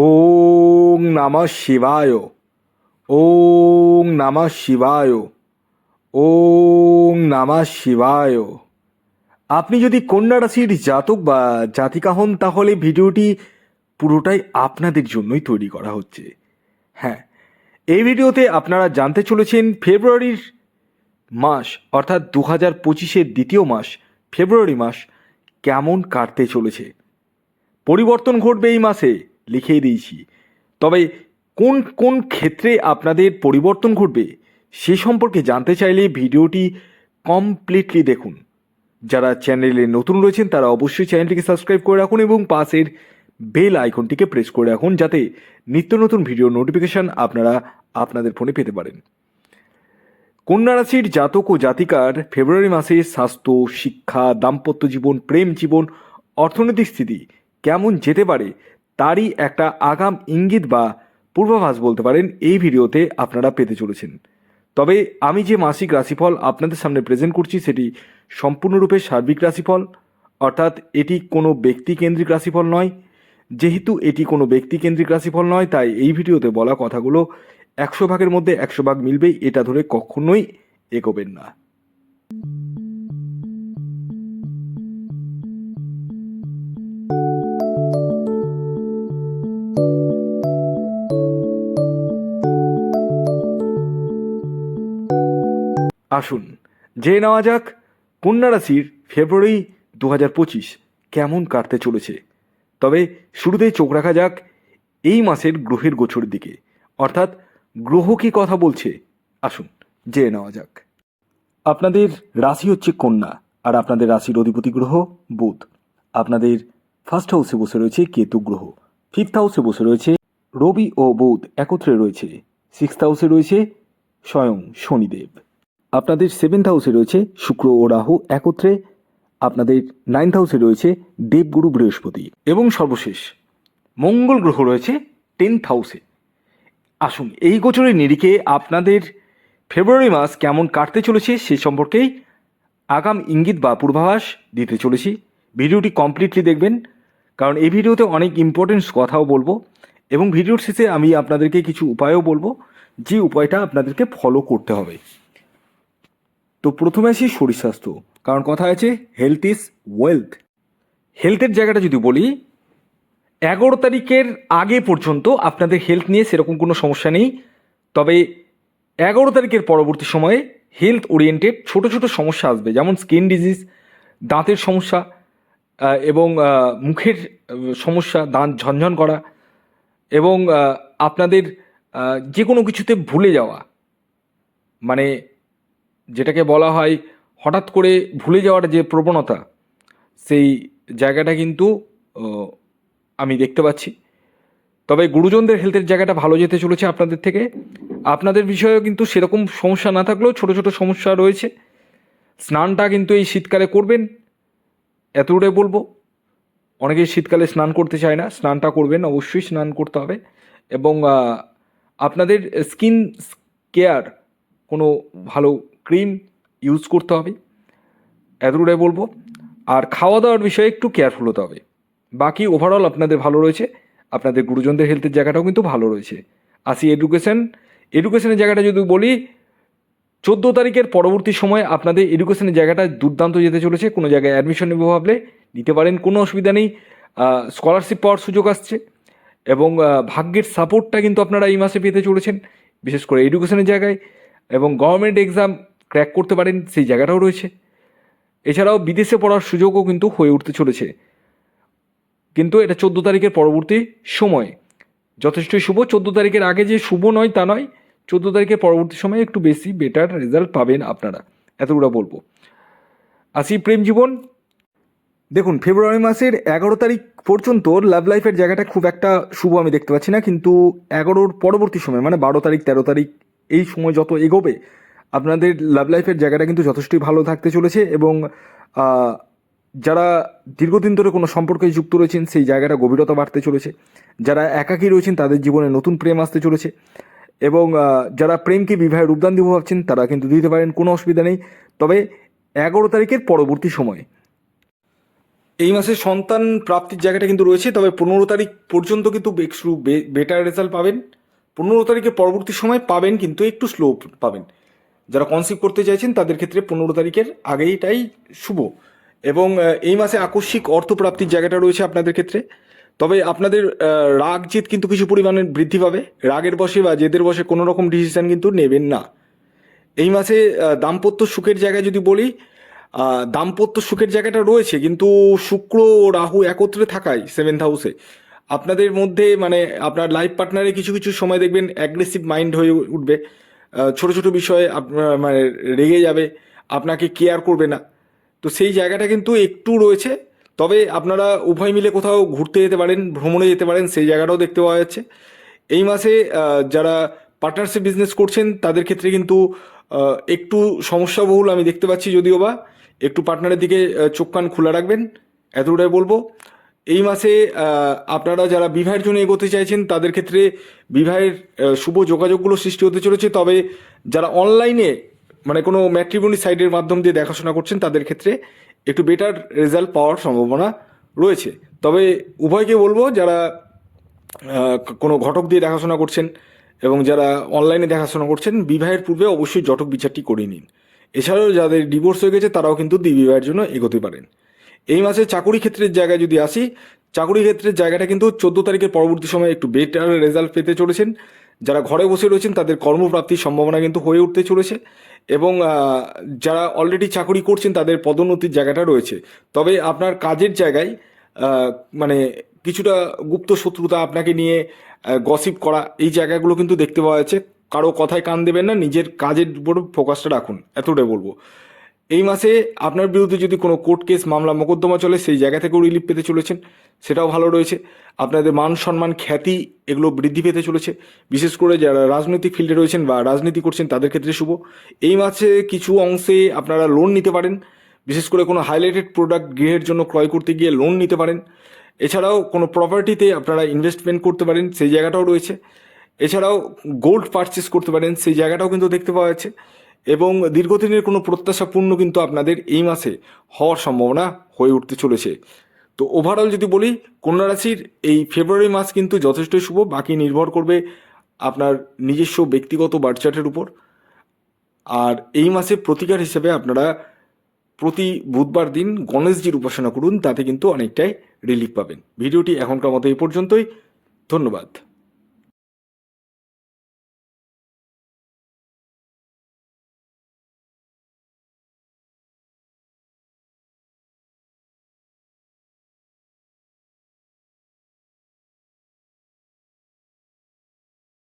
ওং নমঃ শিবায়। ওং নমঃ শিবায়। ওং নমঃ শিবায়। আপনি যদি কন্যা রাশির জাতক বা জাতিকা হন, তাহলে ভিডিওটি পুরোটাই আপনাদের জন্যই তৈরি করা হচ্ছে। হ্যাঁ এই ভিডিওতে আপনারা জানতে চলেছেন ফেব্রুয়ারির মাস, অর্থাৎ দু হাজার পঁচিশের দ্বিতীয় মাস, ফেব্রুয়ারি মাস কেমন কাটতে চলেছে। পরিবর্তন ঘটবে এই মাসে। লিখেই দিয়েছি। তবে কোন কোন ক্ষেত্রে আপনাদের পরিবর্তন ঘটবে সে সম্পর্কে জানতে চাইলে ভিডিওটি কমপ্লিটলি দেখুন। যারা চ্যানেলে নতুন রয়েছেন, তারা অবশ্যই চ্যানেলটিকে সাবস্ক্রাইব করে রাখুন এবং পাশের বেল আইকনটিকে প্রেস করে রাখুন যাতে নিত্য নতুন ভিডিও নোটিফিকেশান আপনারা আপনাদের ফোনে পেতে পারেন। কন্যা রাশির জাতক ও জাতিকার ফেব্রুয়ারি মাসে স্বাস্থ্য, শিক্ষা, দাম্পত্য জীবন, প্রেম জীবন, অর্থনৈতিক স্থিতি কেমন যেতে পারে তারই একটা আগাম ইঙ্গিত বা পূর্বাভাস বলতে পারেন এই ভিডিওতে আপনারা পেতে চলেছেন। তবে আমি যে মাসিক রাশিফল আপনাদের সামনে প্রেজেন্ট করছি সেটি সম্পূর্ণরূপে সার্বিক রাশিফল, অর্থাৎ এটি কোনো ব্যক্তিকেন্দ্রিক রাশিফল নয়। যেহেতু এটি কোনো ব্যক্তিকেন্দ্রিক রাশিফল নয়, তাই এই ভিডিওতে বলা কথাগুলো একশো ভাগের মধ্যে একশো ভাগ মিলবেই, এটা ধরে কখনোই এগোবেন না। আসুন, জেনে নেওয়া যাক কন্যা রাশির ফেব্রুয়ারি দু হাজার পঁচিশ কেমন কাটতে চলেছে। তবে শুরুতেই চোখ রাখা যাক এই মাসের গ্রহের গোছরের দিকে। অর্থাৎ গ্রহ কি কথা বলছে? আসুন, জেনে নেওয়া যাক। আপনাদের রাশি হচ্ছে কন্যা আর আপনাদের রাশির অধিপতি গ্রহ বুধ। আপনাদের ফার্স্ট হাউসে বসে রয়েছে কেতু গ্রহ। ফিফথ হাউসে বসে রয়েছে রবি ও বুধ একত্রে রয়েছে। সিক্সথ হাউসে রয়েছে স্বয়ং শনিদেব। আপনাদের সেভেন্থ হাউসে রয়েছে শুক্র ও রাহু একত্রে, আপনাদের নাইন্থ হাউসে রয়েছে দেবগুরু বৃহস্পতি। এবং সর্বশেষ, মঙ্গল গ্রহ রয়েছে টেন্থ হাউসে আসুন, এই গোচরের নিরিখে আপনাদের ফেব্রুয়ারি মাস কেমন কাটতে চলেছে সে সম্পর্কেই আগাম ইঙ্গিত বা পূর্বাভাস দিতে চলেছি। ভিডিওটি কমপ্লিটলি দেখবেন, কারণ এই ভিডিওতে অনেক ইম্পর্টেন্স কথাও বলব। এবং ভিডিওর শেষে আমি আপনাদেরকে কিছু উপায়ও বলব, যে উপায়টা আপনাদেরকে ফলো করতে হবে। তো প্রথমে আসি শরীর স্বাস্থ্য কারণ কথা আছে হেলথ ইজ ওয়েলথ হেলথের জায়গাটা যদি বলি, এগারো তারিখের আগে পর্যন্ত আপনাদের হেলথ নিয়ে সেরকম কোনো সমস্যা নেই, তবে এগারো তারিখের পরবর্তী সময়ে হেলথ ওরিয়েন্টেড ছোট ছোট সমস্যা আসবে, যেমন স্কিন ডিজিজ দাঁতের সমস্যা এবং মুখের সমস্যা, দাঁত ঝনঝন করা, এবং আপনাদের যে কোনো কিছুতে ভুলে যাওয়া মানে যেটাকে বলা হয় হঠাৎ করে ভুলে যাওয়ার যে প্রবণতা, সেই জায়গাটা কিন্তু আমি দেখতে পাচ্ছি। তবে গুরুজনদের হেলথের জায়গাটা ভালো যেতে চলেছে আপনাদের থেকে। আপনাদের বিষয়েও কিন্তু সেরকম সমস্যা না থাকলেও ছোট ছোট সমস্যা রয়েছে। স্নানটা কিন্তু এই শীতকালে করবেন। এতটাই বলব, অনেকে শীতকালে স্নান করতে চায় না। স্নানটা করবেন, অবশ্যই স্নান করতে হবে। এবং আপনাদের স্কিন কেয়ার কোনো ভালো ক্রিম ইউজ করতে হবে। এতটাই বলব। আর খাওয়া দাওয়ার বিষয়ে একটু কেয়ারফুল হতে হবে। বাকি ওভারঅল আপনাদের ভালো রয়েছে। আপনাদের গুরুজনদের হেলথের জায়গাটাও কিন্তু ভালো রয়েছে। আসি এডুকেশন এডুকেশনের জায়গাটা যদি বলি, চোদ্দ তারিখের পরবর্তী সময় আপনাদের এডুকেশনের জায়গাটা দুর্দান্ত যেতে চলেছে। কোনো জায়গায় অ্যাডমিশন নেব ভাবলে নিতে পারেন, কোনো অসুবিধা নেই। স্কলারশিপ পাওয়ার সুযোগ আসছে। এবং ভাগ্যের সাপোর্টটা কিন্তু আপনারা এই মাসে পেতে চলেছেন। বিশেষ করে এডুকেশনের জায়গায়। এবং গভর্নমেন্ট এক্সাম ক্র্যাক করতে পারেন, সেই জায়গাটাও রয়েছে। এছাড়াও বিদেশে পড়ার সুযোগও কিন্তু হয়ে উঠতে চলেছে। কিন্তু এটা চোদ্দ তারিখের পরবর্তী সময়। যথেষ্টই শুভ, চোদ্দ তারিখের আগে যে শুভ নয় তা নয়, চোদ্দ তারিখের পরবর্তী সময়ে একটু বেশি বেটার রেজাল্ট পাবেন আপনারা। এতগুলো বলব। আসি প্রেম জীবন। দেখুন, ফেব্রুয়ারি মাসের এগারো তারিখ পর্যন্ত লাভ লাইফের জায়গাটা খুব একটা শুভ আমি দেখতে পাচ্ছি না। কিন্তু এগারোর পরবর্তী সময় মানে বারো তারিখ, তেরো তারিখ, এই সময় যত এগোবে আপনাদের লাভ লাইফের জায়গাটা কিন্তু যথেষ্টই ভালো থাকতে চলেছে এবং যারা দীর্ঘদিন ধরে কোনো সম্পর্কে যুক্ত রয়েছেন, সেই জায়গাটা গভীরতা বাড়তে চলেছে। যারা একাকী রয়েছেন, তাদের জীবনে নতুন প্রেম আসতে চলেছে। এবং যারা প্রেমকে বিবাহের রূপদান দিব ভাবছেন, তারা কিন্তু দিতে পারেন, কোনো অসুবিধা নেই। তবে এগারো তারিখের পরবর্তী সময়ে। এই মাসে সন্তান প্রাপ্তির জায়গাটা কিন্তু রয়েছে, তবে পনেরো তারিখ পর্যন্ত কিন্তু একটু বেটার রেজাল্ট পাবেন। পনেরো তারিখের পরবর্তী সময় পাবেন কিন্তু একটু স্লো পাবেন। যারা কনসিভ করতে চাইছেন, তাদের ক্ষেত্রে পনেরো তারিখের আগেইটাই শুভ। এবং এই মাসে আকস্মিক অর্থপ্রাপ্তির জায়গাটা রয়েছে আপনাদের ক্ষেত্রে। তবে আপনাদের রাগ জেদ কিন্তু কিছু পরিমাণে বৃদ্ধি পাবে। রাগের বসে বা জেদের বসে কোনো রকম ডিসিশন কিন্তু নেবেন না। এই মাসে দাম্পত্য সুখের জায়গায় যদি বলি দাম্পত্য সুখের জায়গাটা রয়েছে, কিন্তু শুক্র ও রাহু একত্রে থাকায় সেভেন্থ হাউসে আপনাদের মধ্যে মানে আপনার লাইফ পার্টনারে কিছু কিছু সময় দেখবেন অ্যাগ্রেসিভ মাইন্ড হয়ে উঠবে। ছোট ছোট বিষয়ে আপনার মানে রেগে যাবে, আপনাকে কেয়ার করবে না। তো সেই জায়গাটা কিন্তু একটু রয়েছে, তবে আপনারা উভয় মিলে কোথাও ঘুরতে যেতে পারেন, ভ্রমণে যেতে পারেন, সেই জায়গাটাও দেখতে পাওয়া যাচ্ছে। এই মাসে যারা পার্টনারশিপ বিজনেস করছেন, তাদের ক্ষেত্রে কিন্তু একটু সমস্যাবহুল আমি দেখতে পাচ্ছি যদিও বা। একটু পার্টনারের দিকে চোখ কান খোলা রাখবেন, এতটাই বলব। এই মাসে আপনারা যারা বিবাহের জন্য এগোতে চাইছেন, তাদের ক্ষেত্রে বিবাহের শুভ যোগাযোগগুলো সৃষ্টি হতে চলেছে। তবে যারা অনলাইনে মানে কোনো ম্যাট্রিমনি সাইটের মাধ্যম দিয়ে দেখাশোনা করছেন, তাদের ক্ষেত্রে একটু বেটার রেজাল্ট পাওয়ার সম্ভাবনা রয়েছে। তবে উভয়কে বলব, যারা কোনো ঘটক দিয়ে দেখাশোনা করছেন এবং যারা অনলাইনে দেখাশোনা করছেন, বিবাহের পূর্বে অবশ্যই জটক বিচারটি করে নিন। এছাড়াও যাদের ডিভোর্স হয়ে গেছে, তারাও কিন্তু বিবাহের জন্য এগোতে পারেন। এই মাসে চাকুরি ক্ষেত্রের জায়গায় যদি আসি, চাকুরি ক্ষেত্রের জায়গাটা কিন্তু চোদ্দ তারিখের পরবর্তী সময়ে একটু বেটার রেজাল্ট পেতে চলেছেন। যারা ঘরে বসে রয়েছেন, তাদের কর্মপ্রাপ্তির সম্ভাবনা কিন্তু হয়ে উঠতে চলেছে এবং যারা অলরেডি চাকরি করছেন, তাদের পদোন্নতির জায়গাটা রয়েছে। তবে আপনার কাজের জায়গায় মানে কিছুটা গুপ্ত শত্রুতা আপনাকে নিয়ে গসিপ করা, এই জায়গাগুলো কিন্তু দেখতে পাওয়া যাচ্ছে। কারও কথায় কান দেবেন না, নিজের কাজের উপর ফোকাসটা রাখুন। এতটাই বলব। এই মাসে আপনার বিরুদ্ধে যদি কোনো কোর্ট কেস মামলা মোকদ্দমা চলে, সেই জায়গা থেকেও রিলিফ পেতে চলেছেন। সেটাও ভালো রয়েছে। আপনাদের মান সম্মান, খ্যাতি এগুলো বৃদ্ধি পেতে চলেছে। বিশেষ করে যারা রাজনৈতিক ফিল্ডে রয়েছেন বা রাজনীতি করছেন, তাদের ক্ষেত্রে শুভ। এই মাসে কিছু অংশে আপনারা লোন নিতে পারেন। বিশেষ করে কোনো হাইলাইটেড প্রোডাক্ট গৃহের জন্য ক্রয় করতে গিয়ে লোন নিতে পারেন। এছাড়াও কোনো প্রপার্টিতে আপনারা ইনভেস্টমেন্ট করতে পারেন, সেই জায়গাটাও রয়েছে। এছাড়াও গোল্ড পারচেস করতে পারেন, সেই জায়গাটাও কিন্তু দেখতে পাওয়া যাচ্ছে। এবং দীর্ঘদিনের কোনো প্রত্যাশাপূর্ণ কিন্তু আপনাদের এই মাসে হওয়ার সম্ভাবনা হয়ে উঠতে চলেছে। তো ওভারঅল যদি বলি, কন্যা রাশির এই ফেব্রুয়ারি মাস কিন্তু যথেষ্টই শুভ, বাকি নির্ভর করবে আপনার নিজস্ব ব্যক্তিগত বার্চার্টের উপর। আর এই মাসে প্রতিকার হিসেবে আপনারা প্রতি বুধবার দিন গণেশজির উপাসনা করুন, তাতে কিন্তু অনেকটাই রিলিফ পাবেন। ভিডিওটি এখনকার মতো এই পর্যন্তই। ধন্যবাদ।